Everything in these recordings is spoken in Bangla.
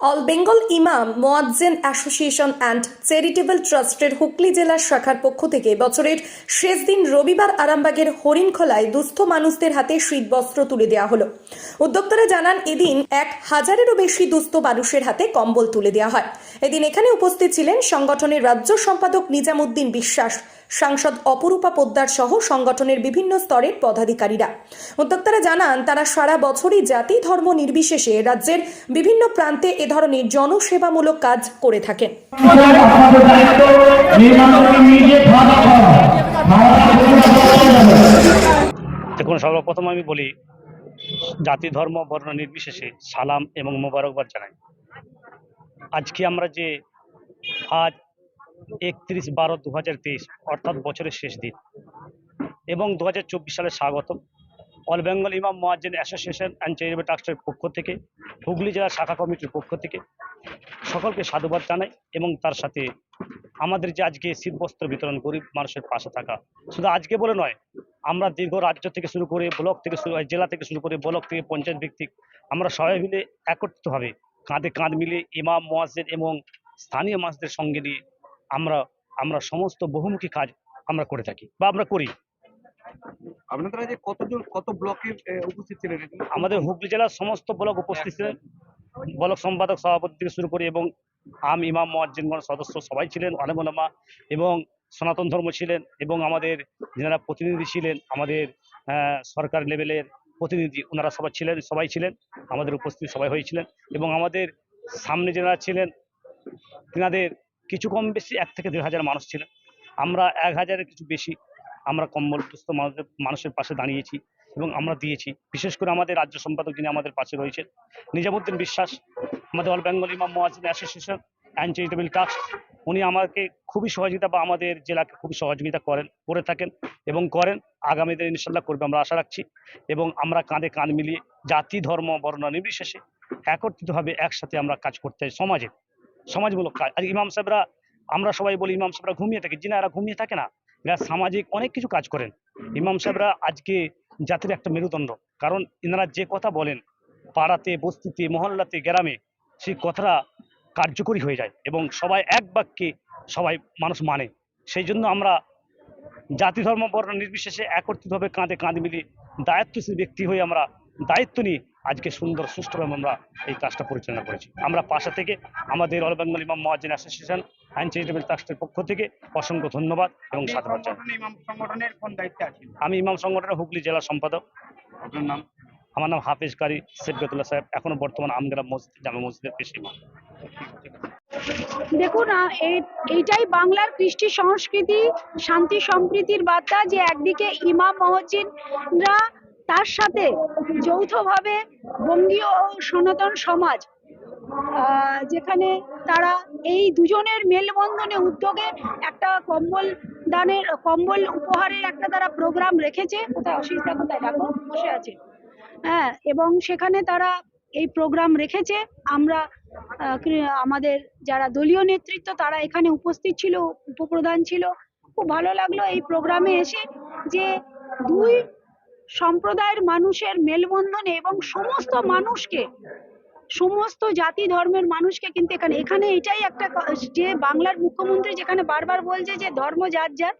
অল বেঙ্গল ইমাম মোয়াজ্জেন অ্যাসোসিয়েশন অ্যান্ড চ্যারিটেবল ট্রাস্টের হুগলি জেলার শাখার পক্ষ থেকে বছরের শেষ দিন রবিবার আরামবাগের হরিণখোলায় দুস্থ মানুষদের হাতে শীতবস্ত্র তুলে দেওয়া হলো। উদ্যোক্তারা জানান, এদিন এক হাজারেরও বেশি দুস্থ মানুষের হাতে কম্বল তুলে দেওয়া হয়। এদিন এখানে উপস্থিত ছিলেন সংগঠনের রাজ্য সম্পাদক নিজামুদ্দিন বিশ্বাস সাংসদ অপরূপা পোদ্দার সহ সংগঠনের বিভিন্ন স্তরের পদাধিকারীরা। উদ্যোক্তারা জানান, তারা সারা বছরই জাতি ধর্ম নির্বিশেষে রাজ্যের বিভিন্ন প্রান্তে এ ধরনের জনসেবামূলক কাজ করে থাকেন। দেখুন, সর্বপ্রথম আমি বলি, জাতি ধর্ম বর্ণ নির্বিশেষে সালাম এবং মোবারকবাদ জানাই। আজকে আমরা যে আজ একত্রিশ বারো দু অর্থাৎ বছরের শেষ দিন। এবং দু সালে স্বাগত অল বেঙ্গল ইমাম মোয়াজ্জেন অ্যাসোসিয়েশন অ্যান্ড চ্যারিটেবল ট্রাস্টের পক্ষ থেকে, হুগলি জেলা শাখা কমিটির পক্ষ থেকে সকলকে সাধুবাদ জানাই এবং তার সাথে আমাদের যে আজকে শীতবস্ত্র বিতরণ গরিব মানুষের পাশে থাকা। শুধু আজকে বলে নয়, আমরা দীর্ঘ রাজ্য থেকে শুরু করে, ব্লক থেকে শুরু, জেলা থেকে শুরু করে, ব্লক থেকে পঞ্চায়েত ভিত্তিক, আমরা সবাই মিলে একত্রিতভাবে কাঁধে কাঁধ মিলে ইমাম মোয়াজ্জেদ এবং স্থানীয় মানুষদের সঙ্গে নিয়ে আমরা আমরা সমস্ত বহুমুখী কাজ আমরা করে থাকি বা আমরা করি। আপনারা যে কতজন কত ব্লকে উপস্থিত ছিলেন আমাদের হুগলি জেলার সমস্ত ব্লক উপস্থিত ছিলেন। ব্লক সম্পাদক সভাপতি থেকে শুরু করে এবং আম ইমাম মোয়াজ্জিনগণ সদস্য সবাই ছিলেন আলেমা এবং সনাতন ধর্ম ছিলেন এবং আমাদের যারা প্রতিনিধি ছিলেন আমাদের সরকার লেভেলের প্রতিনিধি ওনারা সবাই ছিলেন সবাই ছিলেন আমাদের উপস্থিত সবাই হয়েছিলেন এবং আমাদের সামনে যারা ছিলেন তেনাদের কিছু কম বেশি এক থেকে দেড় হাজার মানুষ ছিলেন। আমরা এক হাজারের কিছু বেশি আমরা কম্বল দুস্থ মানুষের মানুষের পাশে দাঁড়িয়েছি এবং আমরা দিয়েছি। বিশেষ করে আমাদের রাজ্য সম্পাদক যিনি আমাদের পাশে রয়েছেন, নিজামুদ্দিন বিশ্বাস, আমাদের all Bengal Imam Muazzin association and charitable trust উনি আমাকে খুবই সহযোগিতা বা আমাদের জেলাকে খুবই সহযোগিতা করেন, করে থাকেন এবং করেন। আগামী ইনশাল্লাহ করবে আমরা আশা রাখছি এবং আমরা কাঁধে কাঁধ মিলিয়ে জাতি, ধর্ম, বর্ণ নির্বিশেষে একত্রিতভাবে একসাথে আমরা কাজ করতে চাই সমাজে। সমাজমূলক কাজ। আর ইমাম সাহেবরা, আমরা সবাই বলি ইমাম সাহেবরা ঘুমিয়ে থাকে। যিনি এরা ঘুমিয়ে থাকে না, এরা সামাজিক অনেক কিছু কাজ করেন। ইমাম সাহেবরা আজকে জাতির একটা মেরুদণ্ড। কারণ এনারা যে কথা বলেন, পাড়াতে, বস্তিতে, মহল্লাতে, গ্রামে, সেই কথাটা কার্যকরী হয়ে যায় এবং সবাই এক বাক্যে সবাই মানুষ মানে। সেই জন্য আমরা জাতি ধর্ম বর্ণ নির্বিশেষে একত্রিতভাবে কাঁধে কাঁধ মিলিয়ে দায়িত্বশীল ব্যক্তি হয়ে আমরা দায়িত্ব নিয়ে আজকে সুন্দর সুষ্ঠুভাবে আমরা এই কাজটা পরিচালনা করেছি। আমরা পাশা থেকে আমাদের অল বেঙ্গল ইমাম মহাজিন অ্যাসোসিয়েশন অ্যান্ড চ্যারিটেবল ট্রাস্টের পক্ষ থেকে অসংখ্য ধন্যবাদ এবং আপনি সাধুবাদ জানাই। সংগঠনে ইমাম সংগঠনের কোন দায়িত্বে আছেন? আমি ইমাম সংগঠনের হুগলি জেলা সম্পাদক। নাম? আমার নাম হাফিজ কারি সেফগতুল্লাহ সাহেব এখনও বর্তমান আমগেরা মসজিদ জামা মসজিদের পেশ ইমাম। দেখুন এইটাই বাংলার কৃষ্টি সংস্কৃতি শান্তি সম্প্রীতির বার্তা যে একদিকে ইমাম মহজিনরা তার সাথে যৌথভাবে বঙ্গীয় সনাতন সমাজ যেখানে তারা এই দুজনের মেলবন্ধনে উদ্যোগে একটা কম্বল দানের, কম্বল উপহারের একটা তারা প্রোগ্রাম রেখেছে। কোথায় অসিসদা কোথায়? ডাকো বসে আছে। হ্যাঁ এবং সেখানে তারা এই প্রোগ্রাম রেখেছে। আমরা আমাদের যারা দলীয় নেতৃত্ব, তারা এখানে উপস্থিত ছিল, উপপ্রধান ছিল। খুব ভালো লাগল এই প্রোগ্রামে এসে যে দুই সম্প্রদায়ের মানুষের মেলবন্ধনে এবং সমস্ত মানুষকে, সমস্ত জাতি ধর্মের মানুষকে কিন্তু এখানে এখানে এটাই একটা যে বাংলার মুখ্যমন্ত্রী যেখানে বারবার বলছে যে ধর্ম যার যার,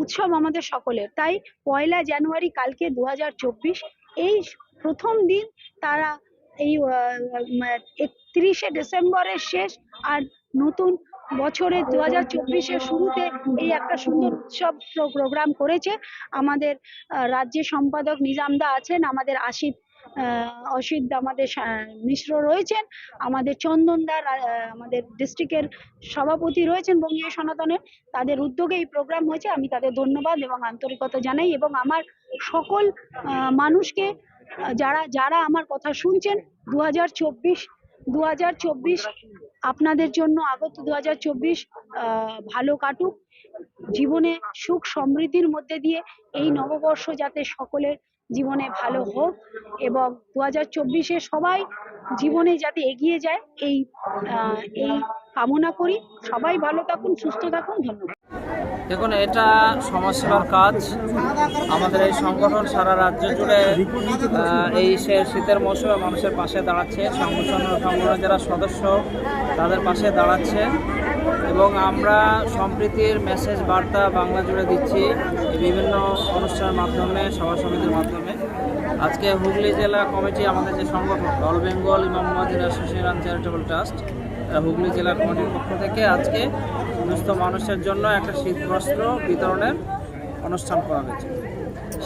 উৎসব আমাদের সকলের। তাই পয়লা জানুয়ারি কালকে দু হাজার চব্বিশ, এই প্রথম দিন তারা এই একত্রিশে ডিসেম্বরের শেষ আর নতুন বছরের দু হাজার চব্বিশের শুরুতে এই একটা সুন্দর উৎসব প্রোগ্রাম করেছে। আমাদের আহ, রাজ্যের সম্পাদক নিজামদা আছেন আমাদের আহ, অসিত আমাদের মিশ্র রয়েছেন আমাদের চন্দনদার আহ, আমাদের ডিস্ট্রিক্টের সভাপতি রয়েছেন বঙ্গীয় সনাতনের। তাদের উদ্যোগে এই প্রোগ্রাম হয়েছে। আমি তাদের ধন্যবাদ এবং আন্তরিকতা জানাই এবং আমার সকল মানুষকে যারা যারা আমার কথা শুনছেন দু হাজার চব্বিশ দু হাজার চব্বিশ আপনাদের জন্য আগত দু হাজার চব্বিশ ভালো কাটুক। জীবনে সুখ সমৃদ্ধির মধ্যে দিয়ে এই নববর্ষ যাতে সকলের জীবনে ভালো হোক এবং দু হাজার চব্বিশে সবাই জীবনে যাতে এগিয়ে যায়, এই এই কামনা করি। সবাই ভালো থাকুন, সুস্থ থাকুন। ধন্যবাদ। দেখুন, এটা সমাজসেবার কাজ। আমাদের এই সংগঠন সারা রাজ্য জুড়ে এই শীতের মৌসুমে মানুষের পাশে দাঁড়াচ্ছে। সংগঠন সংগঠনের যারা সদস্য, তাদের পাশে দাঁড়াচ্ছে। এবং আমরা সম্প্রীতির মেসেজ বার্তা বাংলা জুড়ে দিচ্ছি বিভিন্ন অনুষ্ঠানের মাধ্যমে, সভা সমিতির মাধ্যমে। আজকে হুগলি জেলা কমিটি আমাদের যে সংগঠন, all Bengal Imam Mohajir association charitable trust Hooghly জেলা কমিটির পক্ষ থেকে আজকে দুস্থ মানুষের জন্য একটা শীতবস্ত্র বিতরণের অনুষ্ঠান করা হয়েছে।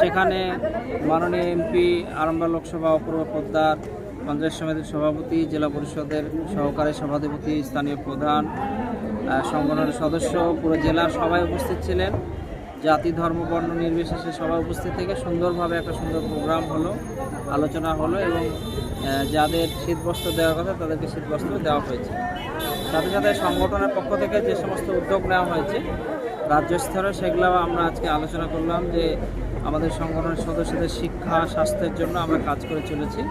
সেখানে মাননীয় এমপি, আরামবাগ লোকসভা অপূর্ব পোদ্দার, পঞ্চায়েত সমিতির সভাপতি, জেলা পরিষদের সহকারী সভাধিপতি, স্থানীয় প্রধান সংগঠনের সদস্য, পুরো জেলার সবাই উপস্থিত ছিলেন। জাতি, ধর্ম, বর্ণ নির্বিশেষে সবাই উপস্থিত থেকে সুন্দরভাবে একটা সুন্দর প্রোগ্রাম হলো, আলোচনা হলো এবং যাদের শীতবস্ত্র দেওয়ার কথা তাদেরকে শীতবস্ত্র দেওয়া হয়েছে। সাথে সাথে সংগঠনের পক্ষ থেকে যে সমস্ত উদ্যোগ নেওয়া হয়েছে রাজ্য স্তরে সেগুলো আমরা আজকে আলোচনা করলাম যে আমাদের সংগঠনের সদস্যদের শিক্ষা স্বাস্থ্যের জন্য আমরা কাজ করে চলেছি।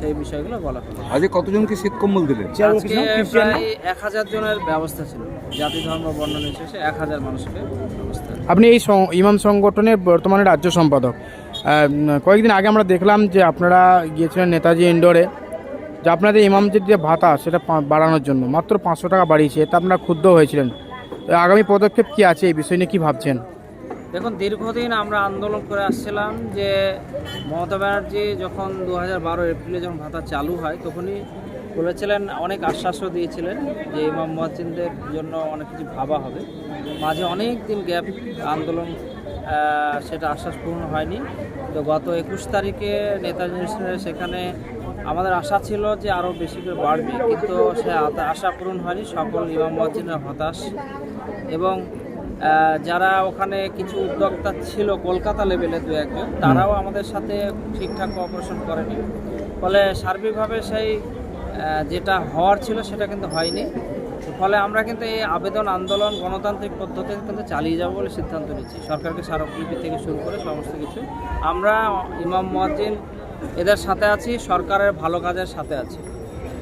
সেই বিষয়গুলো বলা হলো। আজকে কতজনকে শীত কম্বল দিলেন? আজকে প্রায় এক হাজার জনের ব্যবস্থা ছিল। জাতি ধর্ম বর্ণ নির্বিশেষে এক হাজার মানুষকে ব্যবস্থা। আপনি এই সং- ইমাম সংগঠনের বর্তমানে রাজ্য সম্পাদক। কয়েকদিন আগে আমরা দেখলাম যে আপনারা গিয়েছিলেন নেতাজি ইন্ডোরে। যে আপনাদের ইমামদের যে ভাতা, সেটা বাড়ানোর জন্য। মাত্র পাঁচশো টাকা বাড়িয়েছে এতে আপনারা ক্ষুব্ধ হয়েছিলেন। আগামী পদক্ষেপ কি আছে? এই বিষয় নিয়ে কী ভাবছেন? দেখুন, দীর্ঘদিন আমরা আন্দোলন করে আসছিলাম যে মমতা ব্যানার্জি যখন দু হাজার বারো এপ্রিলে যখন ভাতা চালু হয়, তখনই বলেছিলেন, অনেক আশ্বাসও দিয়েছিলেন যে ইমাম মুয়াজ্জিনদের জন্য অনেক কিছু ভাবা হবে। মাঝে অনেক দিন গ্যাপ আন্দোলন সেটা আশ্বাস পূর্ণ হয়নি। তো গত একুশ তারিখে নেতাজি সেখানে আমাদের আশা ছিল যে আরও বেশি করে বাড়বে কিন্তু সে আশা পূরণ হয়নি। সকল ইমাম মুয়াজ্জিনরা হতাশ। এবং যারা ওখানে কিছু উদ্যোক্তা ছিল কলকাতা লেভেলে দু একজন তারাও আমাদের সাথে ঠিকঠাক কোঅপারেশন করেনি। ফলে সার্বিকভাবে সেই যেটা হওয়ার ছিল সেটা কিন্তু হয়নি। ফলে আমরা কিন্তু এই আবেদন আন্দোলন গণতান্ত্রিক পদ্ধতিতে কিন্তু চালিয়ে যাব বলে সিদ্ধান্ত নিচ্ছি। সরকারকে স্মারকলিপি থেকে শুরু করে সমস্ত কিছু। আমরা ইমাম মুয়াজ্জিন এদের সাথে আছি সরকারের ভালো কাজের সাথে আছি।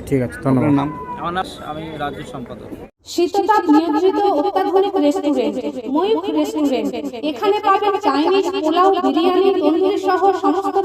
ঠিক আছে ধন্যবাদ। নাম? আমার নাম আমি রাজ্য সম্পাদক। শীততাপ নিয়ন্ত্রিত অত্যাধুনিক রেস্টুরেন্ট ময়ূখ রেস্টুরেন্ট। এখানে পাবেন চাইনিজ পোলাও বিরিয়ানি তন্দুরি সহ সমস্ত